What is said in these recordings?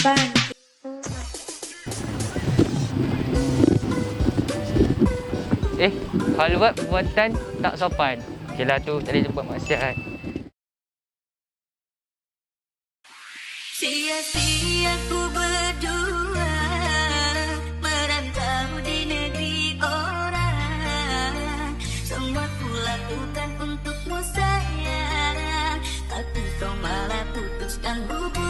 Bang. Eh, kalau buat perbuatan tak sopan. Okeylah tu tak boleh buat maksiat. Sia-sia ku berdua Merantau di negeri orang Semua ku lakukan untukmu sayang Tapi kau malah putuskan hubungan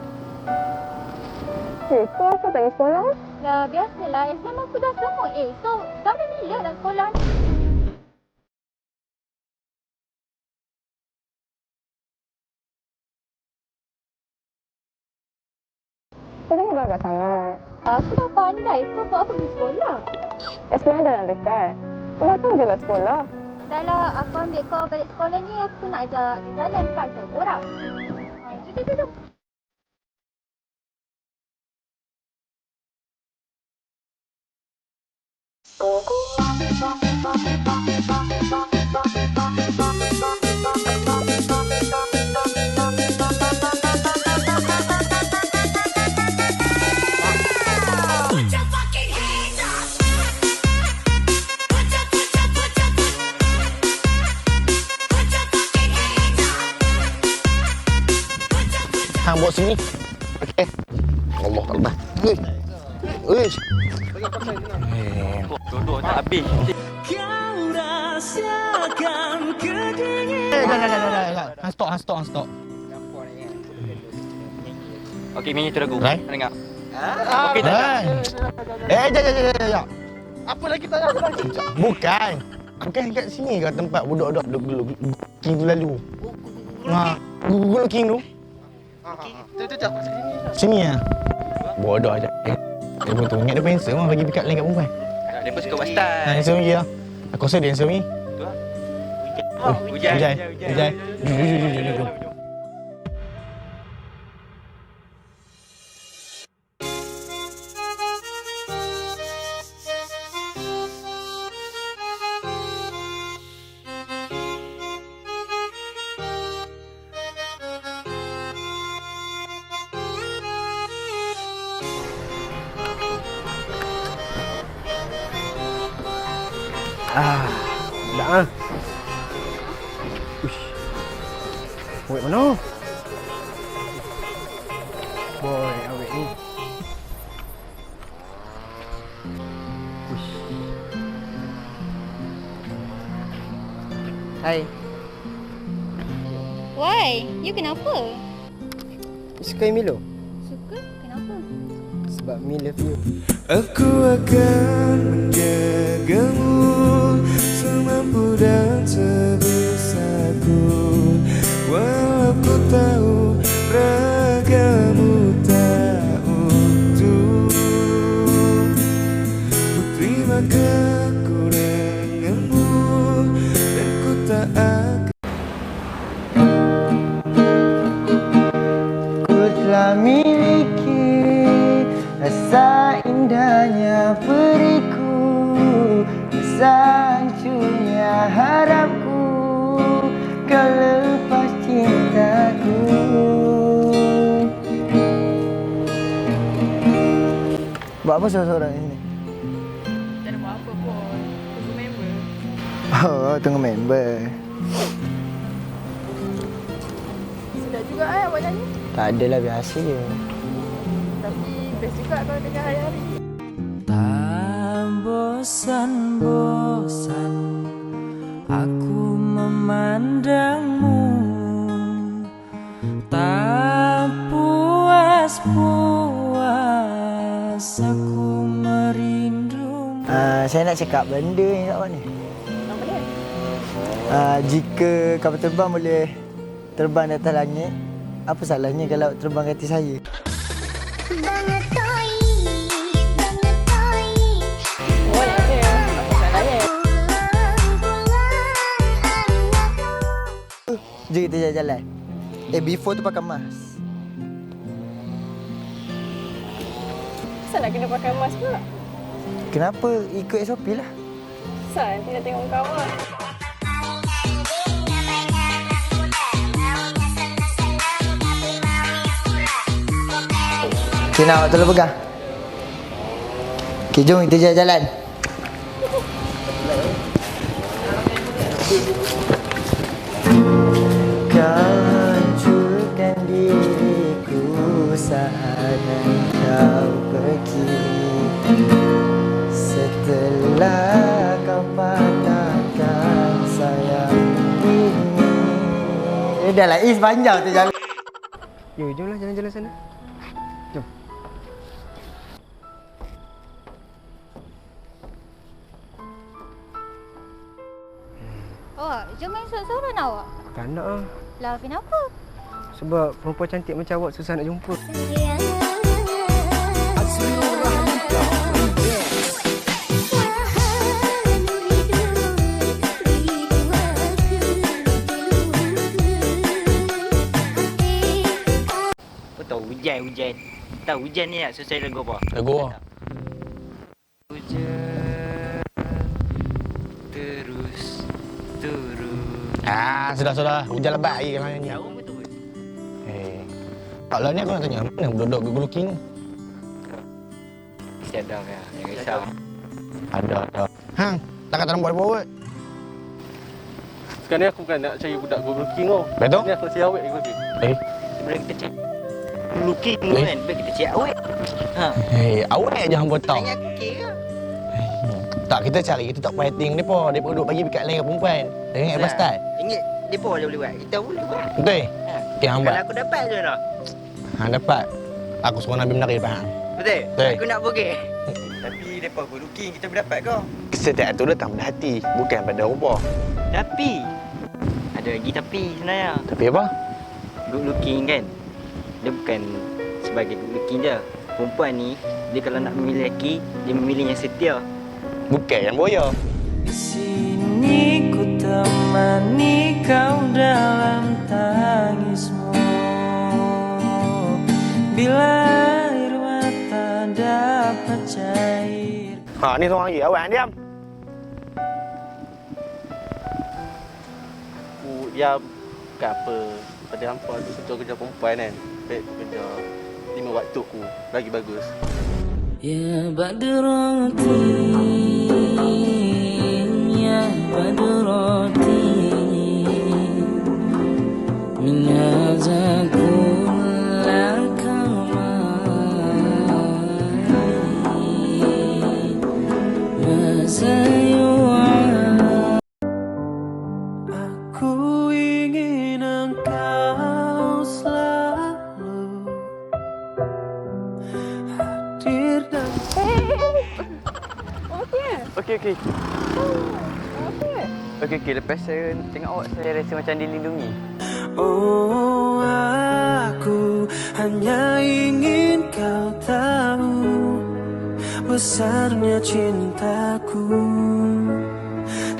kau Eh. Eh, kau apa tak pergi sekolah? Dah biasalah. Exam aku dah semua. Eh, so sampai bila nak sekolah ni? Kau jangan bangga sangat. Aku dah pandai. So, buat apa pergi sekolah? Sebenarnya dah nak dekat. Kau datang je lah sekolah. Dah lah, aku ambil kau balik sekolah ni. Aku nak ajak jalan kat orang. Ha, Jom, jom, jom. Hang bawa sini. Okey. Allah Allah. Ui. Ui. Duduk tak habis. Eh, dah, dah, dah, dah, dah, dah. Hang stop, hang stop, hang stop. Okey, minyak tu lagu. Rai? Dengar. Okey, tak. Eh, jap, jap, jap, jap. Apa lagi tanya apa lagi? Bukan. Bukan kat sini ke tempat budak-budak duk gulu king tu lalu. Ha, gulu king tu. Sini ya. Bodoh aja. Dia pun tu ingat dia pensel mah bagi pick up line kat perempuan. Dia pun suka buat Ha, style. handsome lagi lah. Aku rasa dia handsome ni. Tu lah. Oh, Hujan. Ujai. Ujai. Jom, jom, jom, jom, jom. Ah, dah ah. Uish. Awet mana? Boy, awet ni. Uish. Hai, Why? You kenapa? you suka Milo? Suka? Kenapa? Sebab me love you. Aku akan menjagamu semampu dan sebisaku Walau ku tahu Buat apa seorang-seorang ni? Tak ada buat apa pun. Tunggu member. Oh, tunggu member Sedap juga eh awak nyanyi. Tak adalah biasa je Tapi best juga kalau dengar hari-hari. Tak bosan-bosan aku memandangmu uh, Saya nak cakap benda ni kat mana? Apa dia? Ah, jika kapal terbang boleh terbang di atas langit, apa salahnya kalau terbang ke hati saya? Je. Jom kita jalan-jalan. Eh, before tu pakai mask. Kenapa nak kena pakai mask pula? Kenapa? Ikut SOP lah. Kenapa nanti nak tengok kawan? Okay, nak awak tolong pegang. Okay, jom kita jalan-jalan. Kau hancurkan diriku saat kau pergi Kau patahkan sayang ini Eh, dah lah, is panjang tu jalan Yo, jomlah jalan-jalan sana. Jom. Awak, jom main seorang-seorang awak. Tak nak ah. Lah, kenapa? Sebab perempuan cantik macam awak susah nak jumpa. Kau Tahu hujan ni nak selesai lagu apa? Lagu apa? Hujan terus turun. Ah, sudah sudah. Hujan lebat lagi kalau nyanyi. Jauh betul. Eh. Kalau ni aku nak tanya, mana budak-budak Google Looking? Mesti ada ya. Jangan risau. Ada, ada. Hang, takkan tak buat apa-apa. Sekarang ni aku bukan nak cari budak Google King tau. Betul? Ni aku nak cari awet Google King. Eh, Sebelum kita cek. Looking dulu Eh? kan. Baik kita cek awet. Ha. hey, awak jangan buat tahu. Tanya aku kira. Tak, kita cari, kita tak fighting pun. Dia pun duduk bagi pikat lain ke perempuan. Dengan. Abang. Ingat pun boleh buat. Kita boleh buat. Betul? Ha. Okay, hang buat. Kalau aku dapat je dah. Hang dapat. Aku suruh Nabi menari depan hang. Betul? Betul. Aku nak pergi. Tapi depa good looking kita berdapat kau. Setiap tu datang pada hati, bukan pada rupa. Tapi ada lagi tapi sebenarnya. Tapi apa? Good looking kan. Dia bukan sebagai good looking je. Perempuan ni dia kalau nak memilih lelaki, dia memilih yang setia. Bukan yang boya. Di sini ku temani kau dalam tangismu Bila air mata dapat cair Ha, ni seorang lagi. Awak diam. Aku diam bukan apa. Pada hampa kerja kerja perempuan kan. Baik aku kerja lima waktu aku. Lagi bagus. Ya Badrotin Ya Badrotin saya rasa macam dilindungi. Oh aku hanya ingin kau tahu Besarnya cintaku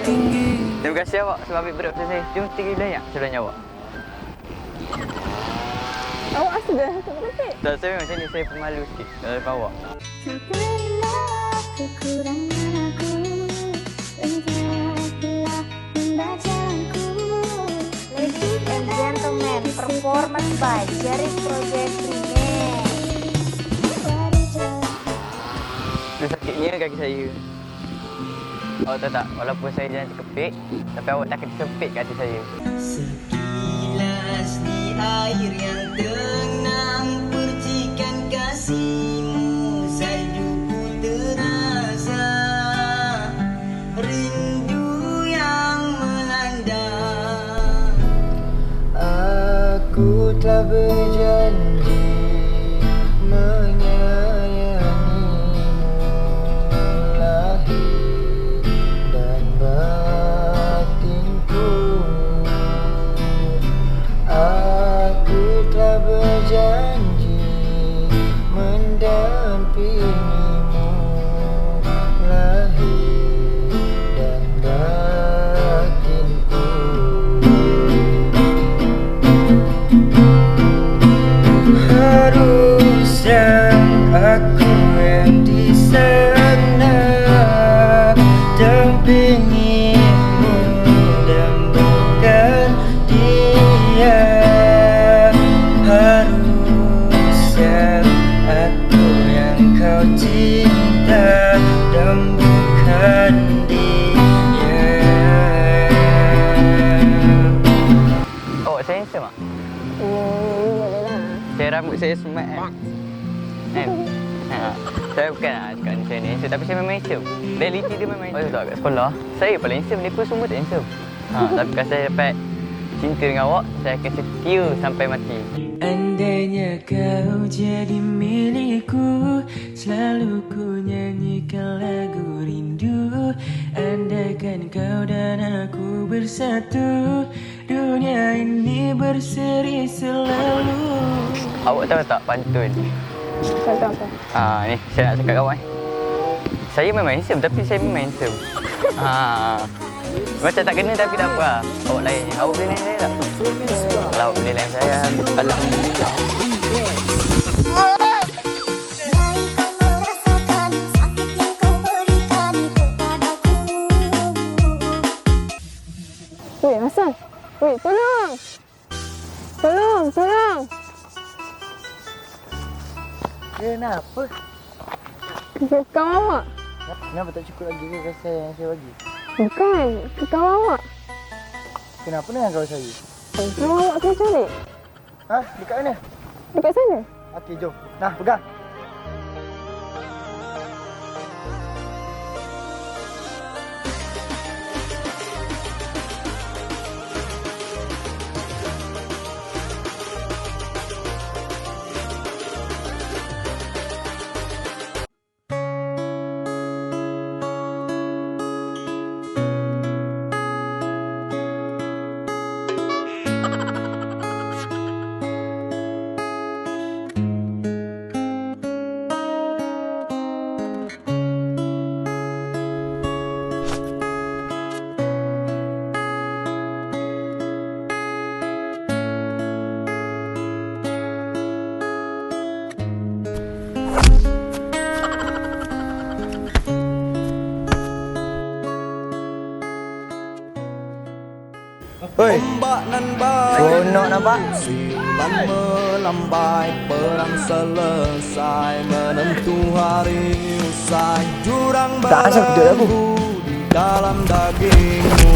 Tinggi Terima kasih awak sebab ambil berat pasal saya. Jom tinggi layak sebelahnya awak. Awak asal dah. Tak, saya memang macam ni. Saya pemalu sikit dalam depan awak. Kekurangan aku Ladies and gentlemen, performance by Jerry Project Dia sakitnya kaki saya. Awak tahu tak, walaupun saya jangan terkepit, tapi awak tak akan tersempit kat hati saya. Sekilas di air yang tenang Percikan kasihmu Aku telah Kan? Ha. Saya bukan lah cakap ni saya ni handsome Tapi saya memang handsome Reality dia memang handsome tak kat sekolah Saya paling handsome Mereka semua tak handsome ha, Tapi kalau saya dapat cinta dengan awak Saya akan setia sampai mati Andainya kau jadi milikku Selalu ku nyanyikan lagu rindu Andaikan kau dan aku bersatu Dunia ini berseri selalu Awak tahu tak pantun? Apa? Ha, ni saya nak cakap kawan Saya memang handsome tapi saya memang handsome ha. Macam tak kena tapi tak apa lah. Awak lain Awak boleh lain saya tak? Kalau awak boleh lain saya Alhamdulillah Weh, Hassan. Weh, tolong. Tolong, tolong. Kenapa? Kawan awak. Kenapa tak cukup lagi ke rasa yang saya bagi? Bukan. Kawan awak. Kenapa dengan kau saya? Kawan awak saya cari. Ha? Dekat mana? Dekat sana. Okey, jom. Nah, pegang. Oi. Seronok nampak? Silam melambai perang selesai menentu hari usai jurang Tak asal betul aku. di dalam dagingmu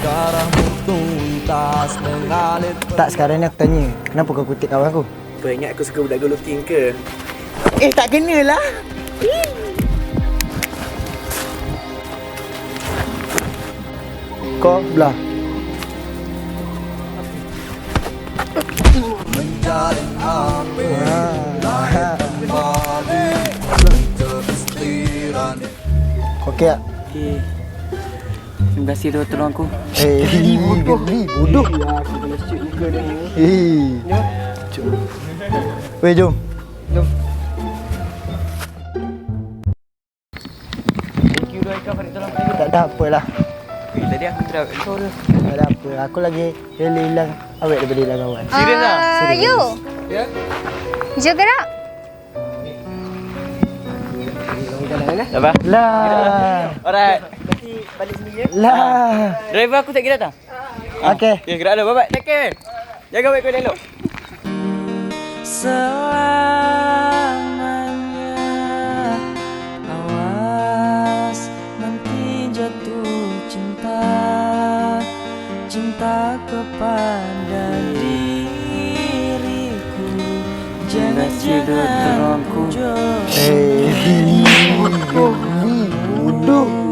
darahmu tuntas mengalir Tak sekarang ni aku tanya, kenapa kau kutip kawan aku? Kau ingat aku suka budak good looking ke? Eh, tak kena lah. Kau belah. Menjalin api Ah. kembali keistiran Kau okey tak? Okey Terima kasih tu tolong aku Eh, bodoh. bodoh. Eh. Jom. Weh, jom. Thank you Farid tolong aku Tak ada apalah. Okay, Tadi aku kau tu Tak ada apa. Aku lagi rela hilang awet daripada hilang kawan. Serius tak? Uh, you. Ya? Jom gerak. Apa? Lah. Alright Lah. Driver aku tak kira datang? Okey. Okay, gerak dah. Bye-bye. Take care. Jaga baik kau elok. selamanya cinta kepada diriku jangan jangan Eh, bodoh. Bodoh.